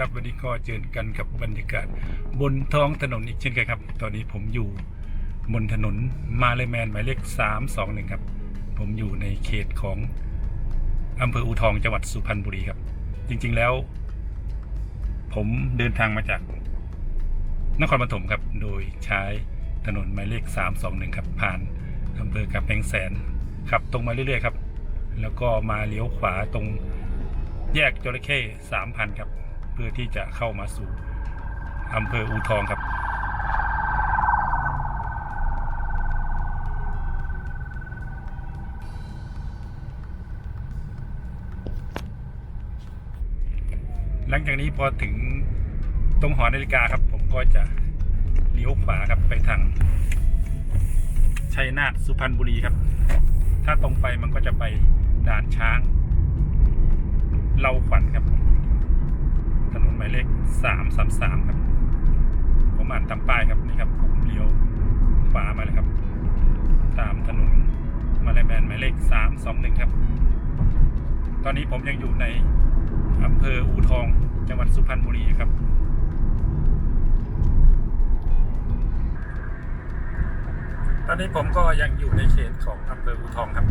วัสดีครับวันนี้ก็เจอกันกับบรรยากาศบนท้องถนนอีกเช่นเคยครับ ตอนนี้ผมอยู่บนถนนมาเลแมนหมายเลข321ครับ ผมอยู่ในเขตของอำเภออูทองจังหวัดสุพรรณบุรีครับ จริงๆแล้ว ผมเดินทางมาจากนครปฐมครับ โดยใช้ถนนหมายเลข 321 ครับ ผ่านอำเภอกำแพงแสนขับตรงมาเรื่อยๆครับ แล้วก็มาเลี้ยวขวาตรงแยกจระเข้สามพันครับ เพื่อที่จะเข้ามาสู่อำเภออูทองครับ หลังจากนี้พอถึงตรงหอนาฬิกาครับ ผมก็จะเลี้ยวขวาครับไปทางชัยนาทสุพรรณบุรีครับ ถ้าตรงไปมันก็จะไปด่านช้าง เราขวัญครับ หมายเลขสามสามสามครับ ผมอ่านตามป้ายครับนี่ครับผมเลี้ยวขวามาเลยครับ ตามถนนมาเลแมนหมายเลขสามสองหนึ่งครับ ตอนนี้ผมยังอยู่ในอำเภออูทอง จังหวัดสุพรรณบุรีครับตอนนี้ผมก็ยังอยู่ในเขตของอำเภออูทองครับ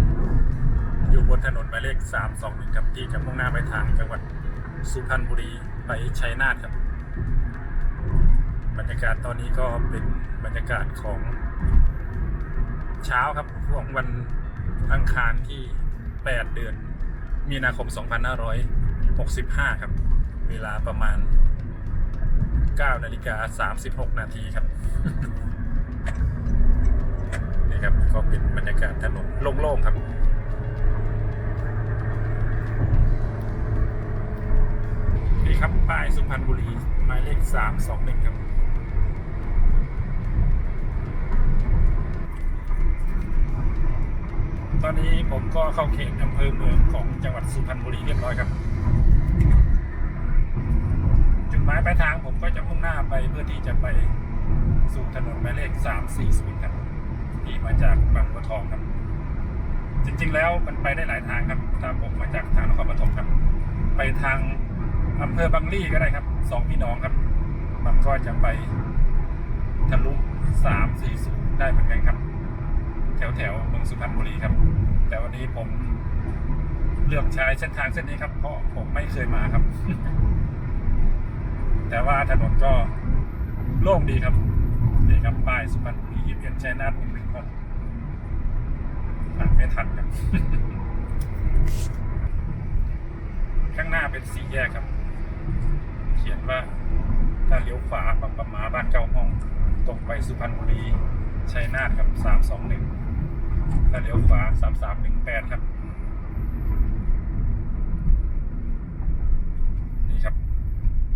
อยู่บนถนนหมายเลข 321ครับที่จะมุ่งหน้าไปทางจังหวัดสุพรรณบุรี ไปชัยนาทครับ บรรยากาศตอนนี้ก็เป็นบรรยากาศของเช้าครับของวันอังคารที่ 8 เดือน มีนาคม 2565 ครับ เวลาประมาณ 9 นาฬิกา 36 นาทีครับนี่ครับก็เป็นบรรยากาศถนนโล่งๆครับ นี่ครับ ป้ายสุพรรณบุรีหมายเลขสามสองหนึ่งครับตอนนี้ผมก็เข้าเขตอำเภอเมืองของจังหวัดสุพรรณบุรีเรียบร้อยครับ จุดหมายปลายทางผมก็จะมุ่งหน้าไปเพื่อที่จะไปสู่ถนนหมายเลขสามสี่สิบครับที่มาจากบางบัวทองครับ จริงๆแล้วมันไปได้หลายทางครับถ้าผมมาจากทางนครปฐมครับ ไปทาง อำเภอบางลี่ก็ได้ครับสองพี่น้องครับ มันก็จะไปทะลุสามสี่ศูนย์ได้เหมือนกันครับ แถวแถวเมืองสุพรรณบุรีครับ แต่วันนี้ผมเลือกใช้เส้นทางเส้นนี้ครับ เพราะผมไม่เคยมาครับ แต่ว่าถนนก็โล่งดีครับนี่ครับป้ายสุพรรณบุรียิบเอ็ดชัยนาทหนึ่งหนึ่งหกอ่านไม่ทันครับ ข้างหน้าเป็นสี่แยกครับ เขียนว่า ถ้าเลี้ยวขวาปังปะมาบ้านเก้าห้อง ตรงไปสุพรรณบุรีชัยนาทครับสามสองหนึ่งถ้าเลี้ยวขวาสามสามหนึ่งแปดครับ นี่ครับ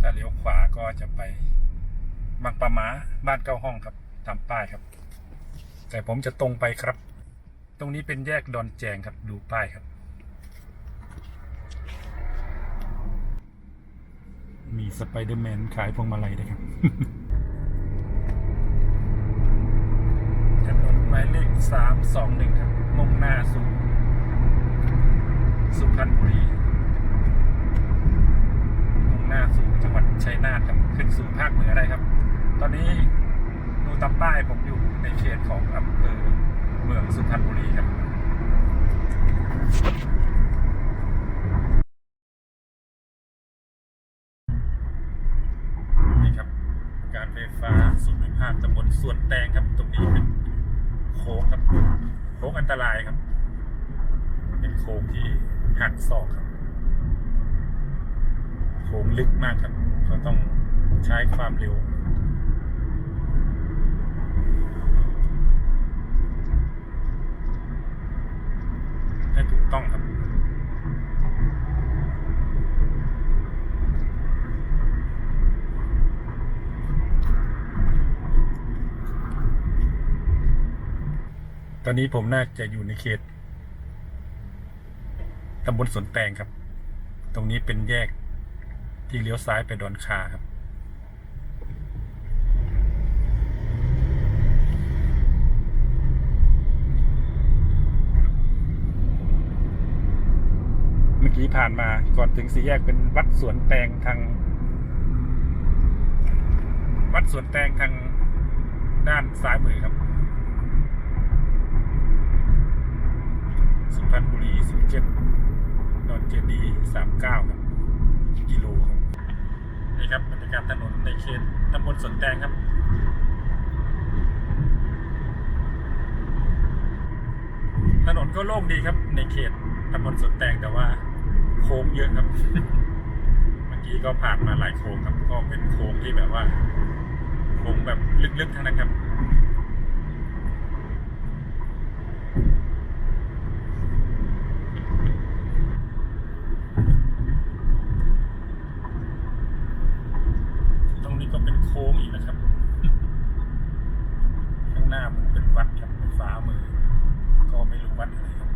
ถ้าเลี้ยวขวาก็จะไปบางปะมาบ้านเก้าห้องครับตามป้ายครับ แต่ผมจะตรงไปครับ ตรงนี้เป็นแยกดอนแจงครับดูป้ายครับ มีสไปเดอร์แมนขายพวงมาลัยด้วยครับถนนหมายเลขสามสองหนึ่งครับ มุ่งหน้าสู่สุพรรณบุรี มุ่งหน้าสู่จังหวัดชัยนาทครับ ขึ้นสู่ภาคเหนือได้ครับ ตอนนี้ดูตามป้ายผมอยู่ในเขตของอำเภอเมืองสุพรรณบุรีครับ นี่ครับ การไฟฟ้า ส่วนภูมิภาคตำบลส่วนแตงครับ ตรงนี้เป็นโค้งครับโค้งอันตรายครับ เป็นโค้งที่หักศอกครับ โค้งลึกมากครับเขาต้องใช้ความเร็วให้ถูกต้องครับ ตอนนี้ผมน่าจะอยู่ในเขตตำบลสนแตงครับ ตรงนี้เป็นแยกที่เลี้ยวซ้ายไปดอนคาครับ เมื่อกี้ผ่านมาก่อนถึงสี่แยกเป็นวัดสวนแตงทาง วัดสวนแตงทางด้านซ้ายมือครับ สุพรรณบุรี17นนทเจดี39ครับกิโลครับนี่ครับบรรยากาศถนนในเขตตำบลสนแตงครับถนนก็โล่งดีครับ ในเขตตำบลสนแตงแต่ว่า โค้งเยอะครับ เมื่อกี้ก็ผ่านมาหลายโค้งครับ ก็เป็นโค้งที่แบบว่า โค้งแบบลึกๆทั้งนั้นครับ ตรงนี้ก็เป็นโค้งอีกนะครับ ข้างหน้ามันเป็นวัดครับเป็นฟ้ามือ ก็ไม่รู้วัดอะไรครับ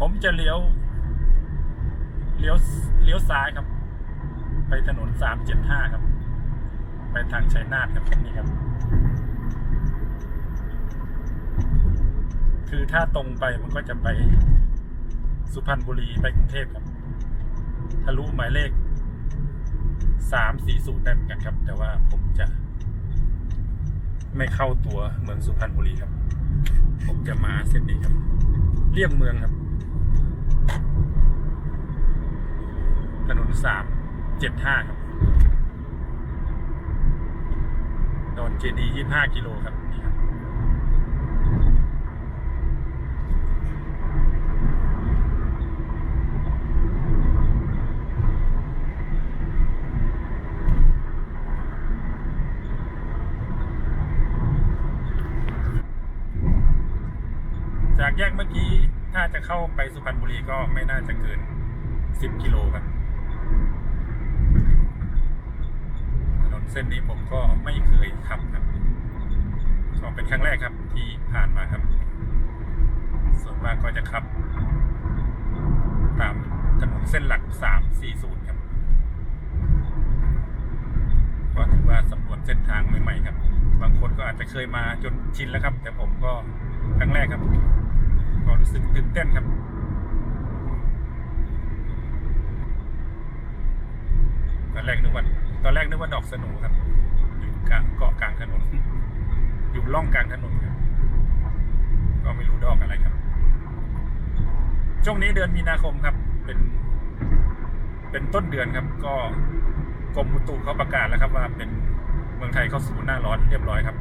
ผม จะเลี้ยว เลี้ยว เลี้ยวซ้ายครับ ไปถนนสามเจ็ดห้าครับ ไปทางชัยนาทครับนี่ครับ คือถ้าตรงไปมันก็จะไปสุพรรณบุรีไปกรุงเทพครับ ทะลุหมายเลขสามสี่ศูนย์ได้เหมือนกันครับ แต่ว่าผมจะ ไม่เข้าตัวเมืองสุพรรณบุรีครับ ผมจะมาเส้นนี้ครับเลี่ยงเมืองครับ ถนนสามเจ็ดห้าครับโดนเจดียี่ห้ากิโลครับนี่ครับ จากแยกเมื่อกี้ ถ้าจะเข้าไปสุพรรณ ก็ไม่น่าจะเกิน 10 กิโลครับถนนเส้นนี้ผมก็ไม่เคยขับครับก็เป็นครั้งแรกครับที่ผ่านมาครับ ส่วนมากก็จะขับ ตามถนนเส้นหลัก 340 ครับ ก็ถือว่าสำรวจเส้นทางใหม่ๆครับ บางคนก็อาจจะเคยมาจนชินแล้วครับ แต่ผมก็ครั้งแรกครับ ก็รู้สึกตื่นเต้นครับ อนแรกนึกว่าตอนแรกนึกว่าดอกสนูครับอยู่กลางเกาะกลางถนน อยู่ล่องกลางถนนครับ ก็ไม่รู้ดอกอะไรครับ ช่วงนี้เดือนมีนาคมครับ เป็น เป็นต้นเดือนครับ ก็กรมอุตุเขาประกาศแล้วครับ ว่าเป็นเมืองไทยเข้าสู่หน้าร้อนเรียบร้อยครับ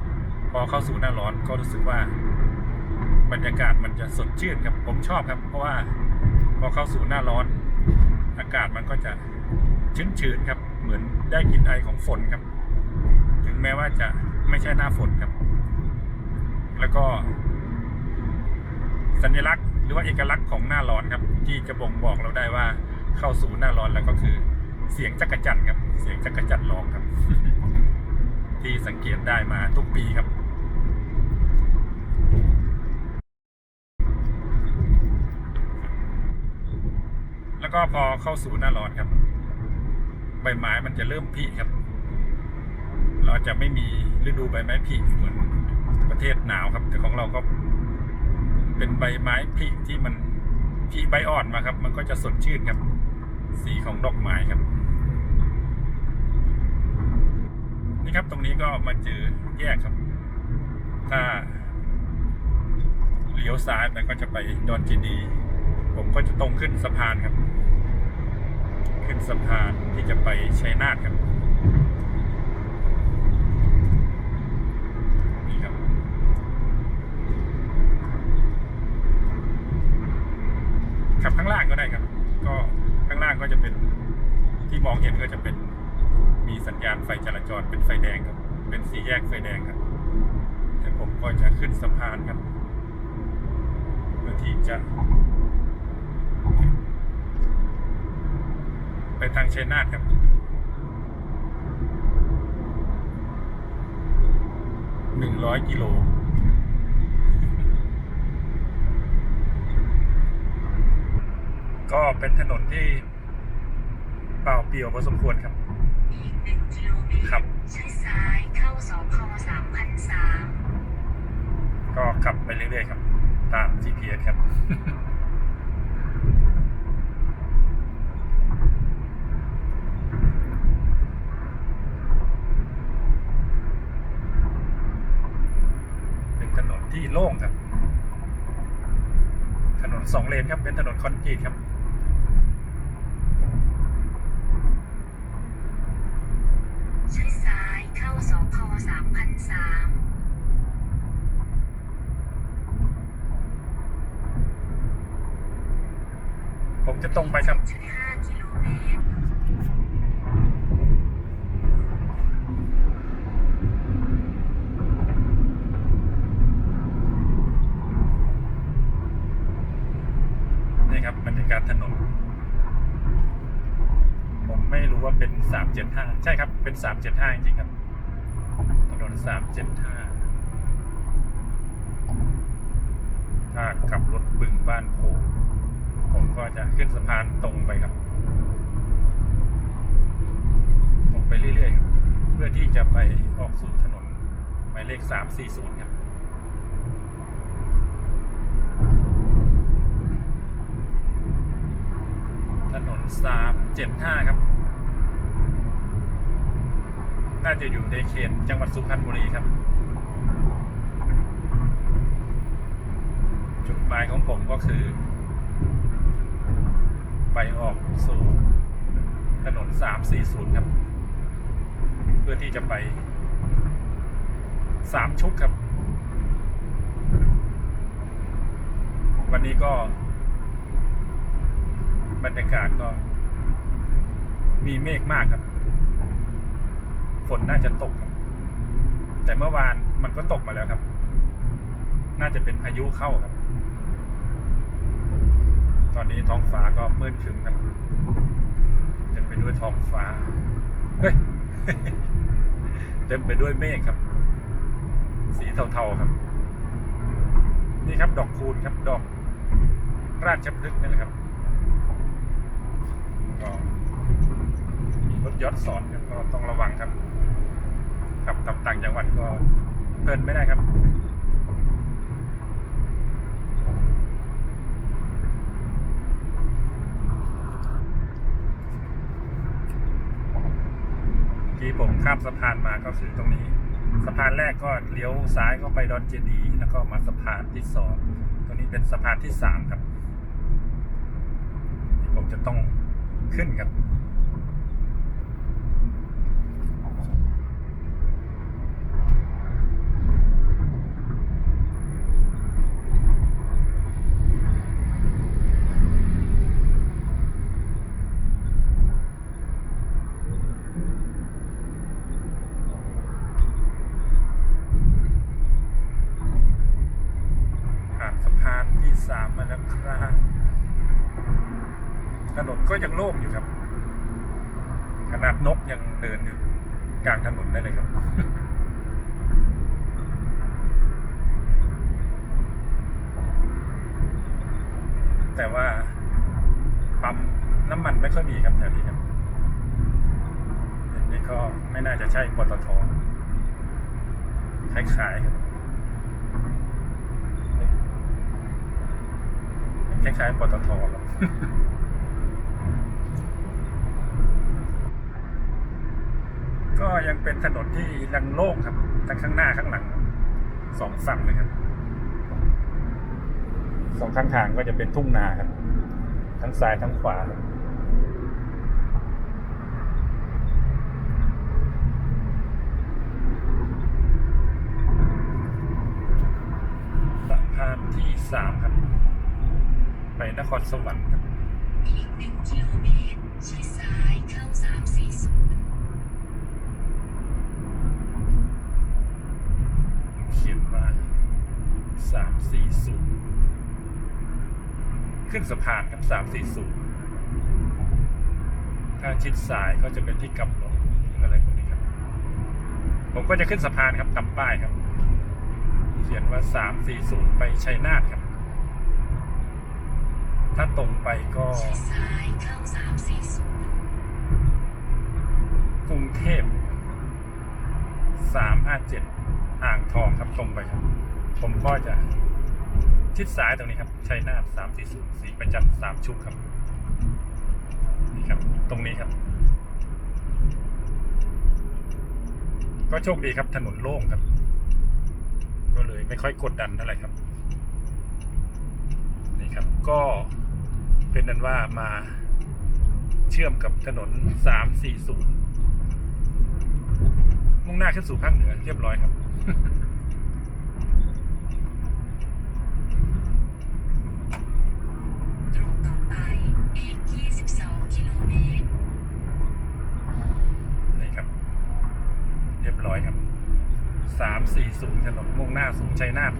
พอเข้าสู่หน้าร้อนก็รู้สึกว่า บรรยากาศมันจะสดชื่นครับ ผมชอบครับ เพราะว่าพอเข้าสู่หน้าร้อน อากาศมันก็จะชื้นๆครับ เหมือนได้กลิ่นไอของฝนครับ ถึงแม้ว่าจะไม่ใช่หน้าฝนครับ แล้วก็ สัญลักษณ์หรือว่าเอกลักษณ์ของหน้าร้อนครับ ที่จะบ่งบอกเราได้ว่าเข้าสู่หน้าร้อนแล้วก็คือ เสียงจักรจันครับ เสียงจักรจันร้องครับ ที่สังเกตได้มาทุกปีครับแล้วก็พอเข้าสู่หน้าร้อนครับ ใบไม้มันจะเริ่มผลิครับ เราจะไม่มีฤดูใบไม้ผลิเหมือนประเทศหนาวครับ แต่ของเราก็เป็นใบไม้ผลิที่มันผลิใบอ่อนมาครับ มันก็จะสดชื่นครับ สีของดอกไม้ครับ นี่ครับตรงนี้ก็มาเจอแยกครับ ถ้าเลี้ยวซ้ายไปก็จะไปดอนเจดี ผมก็จะตรงขึ้นสะพานครับ ขึ้นสะพานที่จะไปชัยนาทครับนี่ครับขับข้างล่างก็ได้ครับ ก็ข้างล่างก็จะเป็นที่มองเห็นก็จะเป็นมีสัญญาณไฟจราจรเป็นไฟแดงครับ เป็นสี่แยกไฟแดงครับแต่ผมก็จะขึ้นสะพานครับเพื่อที่จะ ไปทางชัยนาทครับหนึ่งร้อยกิโลก็เป็นถนนที่เปล่าเปลี่ยวพอสมควรครับอีกหนึ่งกิโลเมตรครับใช้ซ้ายเข้าสพสามพันสามก็ขับไปเรื่อยๆครับ ตาม GPS ครับ เป็นถนน ที่โล่งครับ ถนนสองเลนครับ เป็นถนนคอนกรีตครับชิดซ้ายเข้าสพสามพันสามผมจะตรงไปครับ จุดห้ากิโลเมตร นี่ครับบรรยากาศถนน ผมไม่รู้ว่าเป็นสามเจ็ดห้าใช่ครับ เป็นสามเจ็ดห้าจริงๆครับถนนสามเจ็ดห้าถ้าขับรถบึงบ้านโพผมก็จะขึ้นสะพานตรงไปครับ ตรงไปเรื่อยๆ เพื่อที่จะไปออกสู่ถนนหมายเลขสามสี่ศูนย์ครับถนนสามเจ็ดห้าครับ น่าจะอยู่ในเขตจังหวัดสุพรรณบุรีครับ จุดหมายของผมก็คือ ไปออกสู่ถนนสามสี่ศูนย์ครับ เพื่อที่จะไปสามชุกครับ วันนี้ก็ บรรยากาศก็มีเมฆมากครับ ฝนน่าจะตกครับแต่เมื่อวานมันก็ตกมาแล้วครับ น่าจะเป็นพายุเข้าครับ ตอนนี้ท้องฟ้าก็มืดครึ้มครับเต็มไปด้วยท้องฟ้า เฮ้ยเต็มไปด้วยเมฆครับ สีเทาๆครับ นี่ครับ ดอกคูณครับ ดอกราชพฤกษ์นี่แหละครับก็มีรถยอนสอนก็ต้องระวังครับ ขับต่างจังหวัดก็เพลินไม่ได้ครับที่ผมข้ามสะพานมาก็คือตรงนี้ สะพานแรกก็เลี้ยวซ้ายก็ไปดอนเจดีย์แล้วก็มาสะพานที่สองตรงนี้เป็นสะพานที่สามครับที่ผมจะต้องขึ้นครับ ผ่านสะพานที่สามมาแล้วครับถนนก็ยังโล่งอยู่ครับ ขนาดนกยังเดินอยู่กลางถนนได้เลยครับ แต่ว่าปั๊มน้ำมันไม่ค่อยมีครับแถวนี้ครับอันนี้ก็ไม่น่าจะใช่ปตทคล้ายๆครับ คล้ายๆปตทครับ ก็ ยังเป็นถนนที่ยังโล่งครับทั้งข้างหน้าข้างหลังครับสองฝั่งเลยครับสองข้างทางก็จะเป็นทุ่งนาครับ ทั้งซ้ายทั้งขวาครับสะพานที่สามครับ ไปนครสวรรค์ครับอีกหนึ่งกิโลเมตรชิดซ้ายเข้าสามสี่ศูนย์ เขียนว่าสามสี่ศูนย์ ขึ้นสะพานครับสามสี่ศูนย์ถ้าชิดซ้ายก็จะเป็นที่กำหนดอะไรพวกนี้ครับ ผมก็จะขึ้นสะพานครับตามป้ายครับ เขียนว่าสามสี่ศูนย์ไปชัยนาทครับ ถ้าตรงไปก็ชิดซ้ายเข้าสามสี่ศูนย์กรุงเทพสามห้าเจ็ดอ่างทองครับตรงไปครับ ผมก็จะ ชิดซ้ายตรงนี้ครับชัยนาทสามสี่ศูนย์สีประจันสามชุกครับ นี่ครับ ตรงนี้ครับ ก็โชคดีครับถนนโล่งครับ ก็เลยไม่ค่อยกดดันเท่าไหร่ครับ นี่ครับ ก็เป็นนั้นว่ามาเชื่อมกับถนนสามสี่ศูนย์มุ่งหน้าขึ้นสู่ภาคเหนือเรียบร้อยครับ รียบร้อยครับสามสี่ศูนย์ถนนมุ่งหน้าสู่ชัยนาท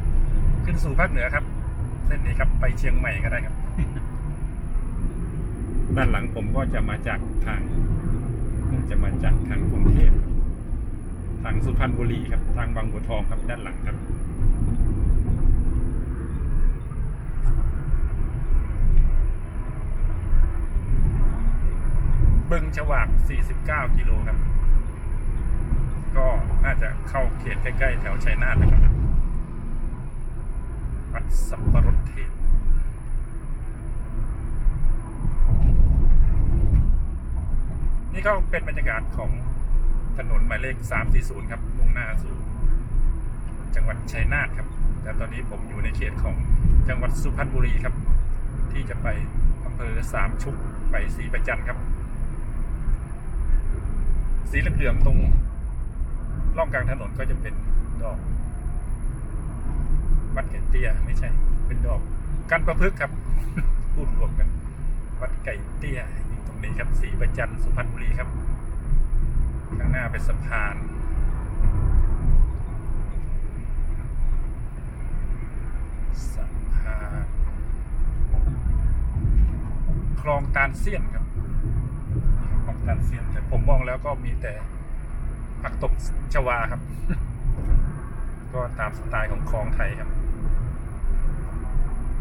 ขึ้นสู่ภาคเหนือครับ เส้นนี้ครับไปเชียงใหม่ก็ได้ครับ ด้านหลังผมก็จะมาจากทางน่าจะมาจากทางกรุงเทพครับทางสุพรรณบุรีครับ ทางบางบัวทองครับด้านหลังครับบึงฉวาก 49 กิโลครับ ก็น่าจะเข้าเขตใกล้ๆแถวชัยนาทนะครับวัดสับปะรดเทศนี่ก็เป็นบรรยากาศของถนนหมายเลข 340 ครับ มุ่งหน้าสู่ จังหวัดชัยนาทครับ แต่ตอนนี้ผมอยู่ในเขตของจังหวัดสุพรรณบุรีครับ ที่จะไปอำเภอสามชุกไปศรีประจันทร์ครับ สีเหลืองๆตรง ร่องกลางถนนก็จะเป็นดอกวัดไก่เตี้ยไม่ใช่ เป็นดอกกันประพฤกษ์ครับพูดรวมกัน วัดไก่เตี้ยอยู่ตรงนี้ครับสีประจันสุพรรณบุรีครับข้างหน้าเป็นสะพานสะพานคลองตาลเสี้ยนครับของตันเซียนแต่ผมมองแล้วก็มีแต่ ผักตบชวาครับ ก็ตามสไตล์ของคลองไทยครับ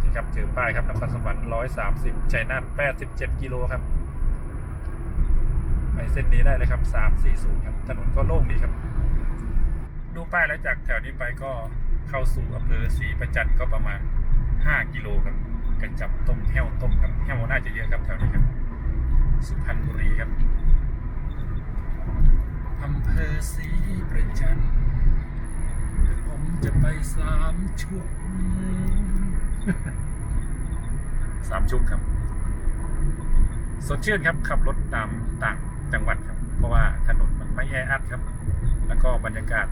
นี่ครับเจอป้ายครับนครสวรรค์ร้อยสามสิบชัยนาทแปดสิบเจ็ดกิโลครับไปเส้นนี้ได้เลยครับสามสี่ศูนย์ครับ ถนนก็โล่งดีครับ ดูป้ายแล้วจากแถวนี้ไปก็เข้าสู่อำเภอศรีประจันก็ประมาณห้ากิโลครับกระจับต้มแห้วต้มครับแห้วน่าจะเยอะครับแถวนี้ครับสุพรรณบุรีครับ อำเภอศรีประจันผมจะไปสามชุกสามชุกครับ สดชื่นครับ ขับรถตามต่างจังหวัดครับ เพราะว่าถนนมันไม่แออัดครับ แล้วก็บรรยากาศ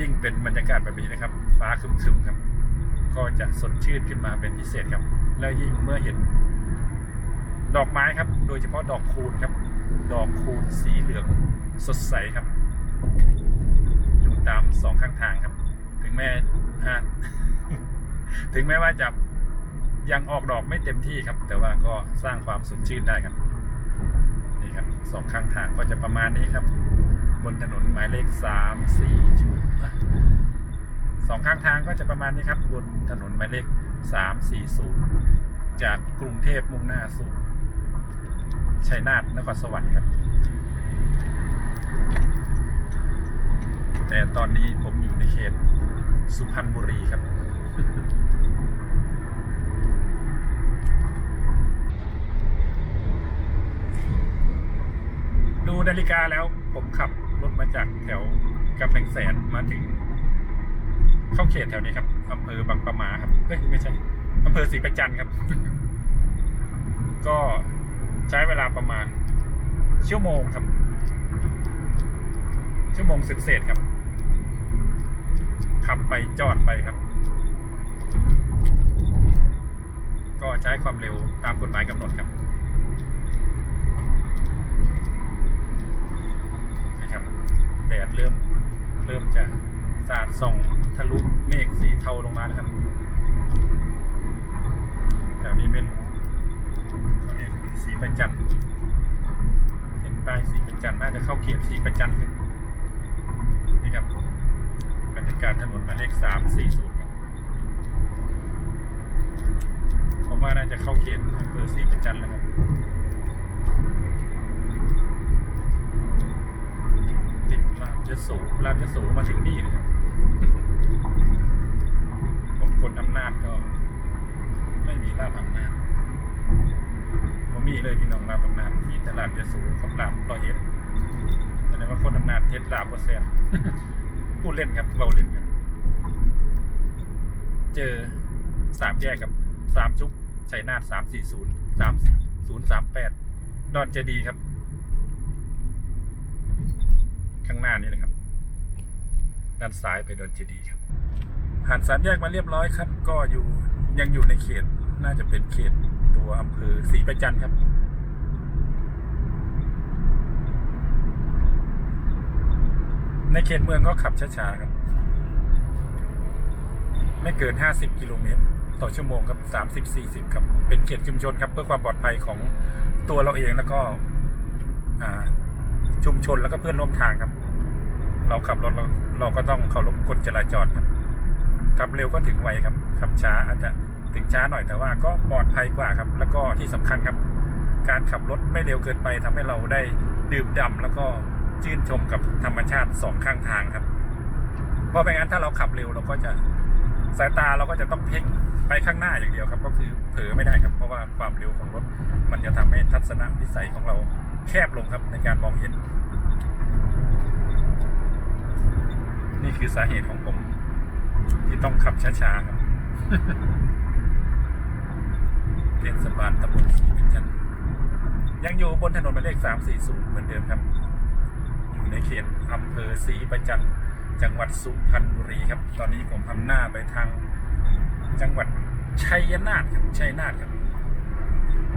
ยิ่งเป็นบรรยากาศแบบนี้นะครับ ฟ้าครึมๆครับ ก็จะสดชื่นขึ้นมาเป็นพิเศษครับ แล้วยิ่งเมื่อเห็น ดอกไม้ครับ โดยเฉพาะดอกคูณครับ ดอกคูณสีเหลืองสดใสครับ อยู่ตามสองข้างทางครับ ถึงแม้ฮะถึงแม้ว่าจะยังออกดอกไม่เต็มที่ครับ แต่ว่าก็สร้างความสดชื่นได้ครับ นี่ครับสองข้างทางก็จะประมาณนี้ครับ บนถนนหมายเลขสามสี่สองข้างทางก็จะประมาณนี้ครับ บนถนนหมายเลขสามสี่ศูนย์จากกรุงเทพมุ่งหน้าสู่ชัยนาทนครสวรรค์ครับ แต่ตอนนี้ผมอยู่ในเขตสุพรรณบุรีครับ ดูนาฬิกาแล้วผมขับรถมาจากแถวกำแพงแสนมาถึง เข้าเขตแถวนี้ครับอำเภอบางปะมาครับเฮ้ยไม่ใช่อำเภอศรีประจันครับ ก็ใช้เวลาประมาณชั่วโมงครับ ชั่วโมงเศษครับ ขับไปจอดไปครับ ก็ใช้ความเร็วตามกฎหมายกำหนดครับนะครับแดดเริ่มเริ่มจะสาดส่องทะลุเมฆสีเทาลงมาแล้วครับแถวนี้เป็นสีประจันเห็นป้ายสีประจันน่าจะเข้าเขตสีประจันครับ รรยากาศถนนหมายเลขสามสี่ศูนย์ผมว่าน่าจะเข้าเขตอำเภอสีประจันทร์แล้วครับติดรามยโสรามยโสมาถึงนี่นะครับผมคนอำนาจก็ ไม่มีลาบอำนาจผมมีเลยพี่น้องลาบอำนาจมีตลาดยะโสกับลาบร้อยเอ็ดแสดงว่าคนอำนาจเทศลาบก็แซ่บ พูดเล่นครับเราเล่นครับเจอสามแยกกับสามชุกชัยนาทสามสี่ศูนย์สามศูนย์สามแปดดอนเจดีครับ ข้างหน้านี่เลยครับ ด้านซ้ายไปดอนเจดีครับผ่านสามแยกมาเรียบร้อยครับ ก็อยู่ยังอยู่ในเขตน่าจะเป็นเขตตัวอำเภอศรีประจันทร์ครับ ในเขตเมืองก็ขับช้าๆครับ ไม่เกิน 50 กิโลเมตร ต่อชั่วโมงครับ 30-40 ครับ เป็นเขตชุมชนครับ เพื่อความปลอดภัยของตัวเราเองแล้วก็ชุมชนแล้วก็เพื่อนร่วมทางครับ เราขับรถเราเราก็ต้องเคารพกฎจราจรครับขับเร็วก็ถึงไวครับขับช้าอาจจะถึงช้าหน่อยแต่ว่าก็ปลอดภัยกว่าครับ แล้วก็ที่สำคัญครับ การขับรถไม่เร็วเกินไปทำให้เราได้ดื่มด่ำแล้วก็ ชื่นชมกับธรรมชาติสองข้างทางครับ เพราะไม่งั้นถ้าเราขับเร็วเราก็จะสายตาเราก็จะต้องเพ่งไปข้างหน้าอย่างเดียวครับ ก็คือเผลอไม่ได้ครับ เพราะว่าความเร็วของรถ มันจะทำให้ทัศนวิสัยของเราแคบลงครับในการมองเห็น นี่คือสาเหตุของผม ที่ต้องขับช้าๆครับเทศบาลตำบลศรีเป็นจันยังอยู่บนถนนหมายเลขสามสี่ศูนย์เหมือนเดิมครับ ในเขตอำเภอศรีประจันต์จังหวัดสุพรรณบุรีครับ ตอนนี้ผมทำหน้าไปทางจังหวัดชัยนาทครับชัยนาทครับ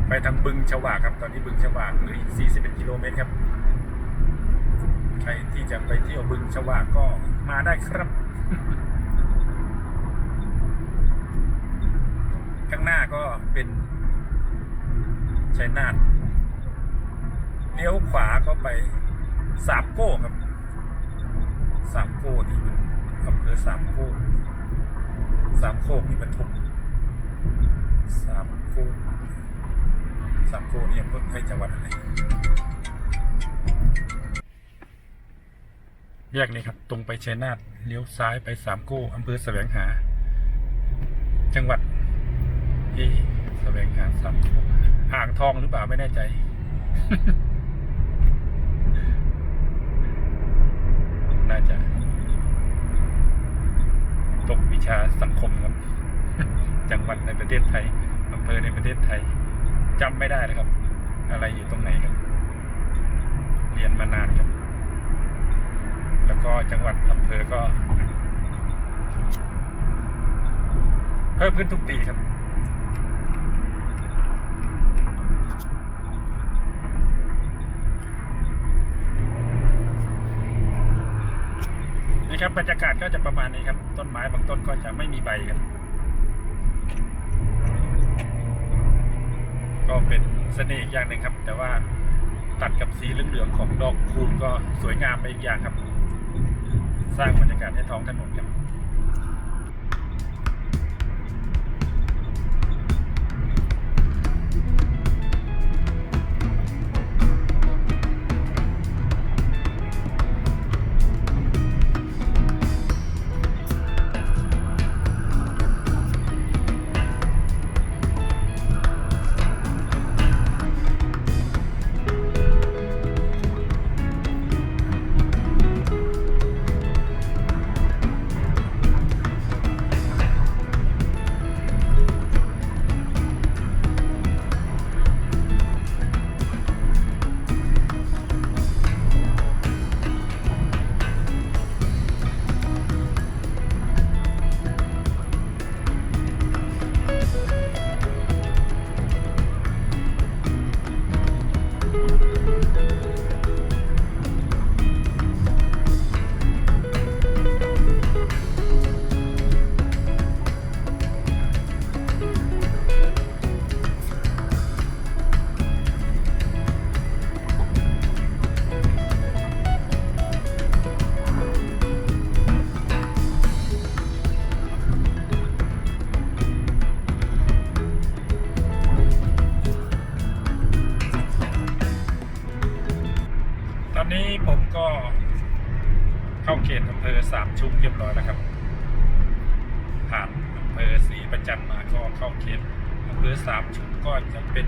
ไปทางบึงฉวากครับ ตอนนี้บึงฉวากเหลืออีก 41 กิโลเมตรครับ ใครที่จะไปเที่ยวบึงฉวากก็มาได้ครับ ข้างหน้าก็เป็นชัยนาทเลี้ยวขวาก็ไป สามโก้ครับสามโก้นี่มันอำเภอสามโก้สามโคกนี่มันทุกสามโก้สามโก้นี่อำเภอไอ้จังหวัดอะไรแยกนี้ครับ ตรงไปชัยนาทเลี้ยวซ้ายไปสามโก้อำเภอแสวงหา จังหวัดเอะแสวงหาสามโก้อ่างทองหรือเปล่าไม่แน่ใจ น่าจะ ตกวิชาสังคมครับ จังหวัดในประเทศไทยอำเภอในประเทศไทยจำไม่ได้เลยครับ อะไรอยู่ตรงไหนครับ เรียนมานานครับ แล้วก็จังหวัดอำเภอก็ เพิ่มขึ้นทุกปีครับ นี่ ครับบรรยากาศก็จะประมาณนี้ครับ ต้นไม้บางต้นก็จะไม่มีใบครับก็เป็นเสน่ห์อีกอย่างหนึ่งครับ แต่ว่าตัดกับสีเหลืองๆของดอกคูณก็สวยงามไปอีกอย่างครับ สร้างบรรยากาศให้ท้องถนนครับ จันทร์มาก็เข้าเขตอำเภอสามชุกก็จะเป็น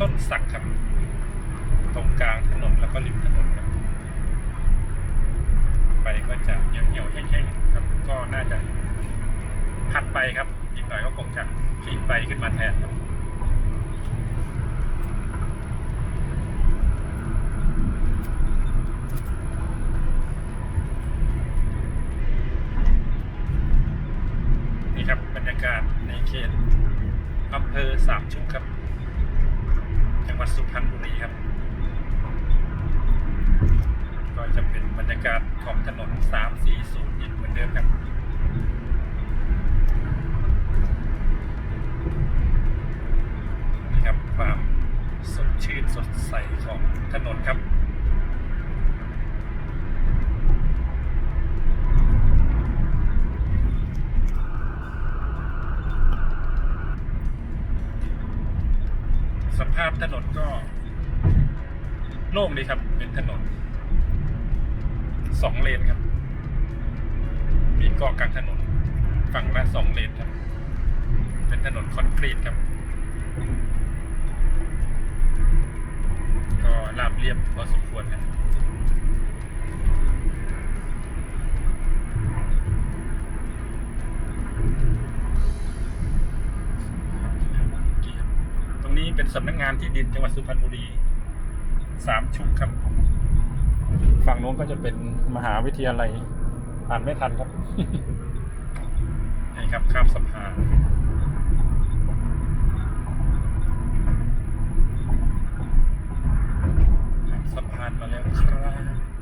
ต้นสักครับ ตรงกลางถนนแล้วก็ริมถนนครับ ไปก็จะเหี่ยวๆแห้งๆครับ ก็น่าจะผัดไปครับ อีกหน่อยก็คงจะปีนไปขึ้นมาแทนครับ โล่งดีครับ เป็นถนนสองเลนครับ มีเกาะกลางถนน ฝั่งละสองเลนครับ เป็นถนนคอนกรีตครับ ก็ราบเรียบพอสมควรครับตรงนี้เป็นสำนักงานที่ดินจังหวัดสุพรรณบุรี สามชุกครับ ฝั่งโน้นก็จะเป็นมหาวิทยาลัยอ่านไม่ทันครับ นี่ครับข้ามสะพานข้ามสะพานมาแล้วครับ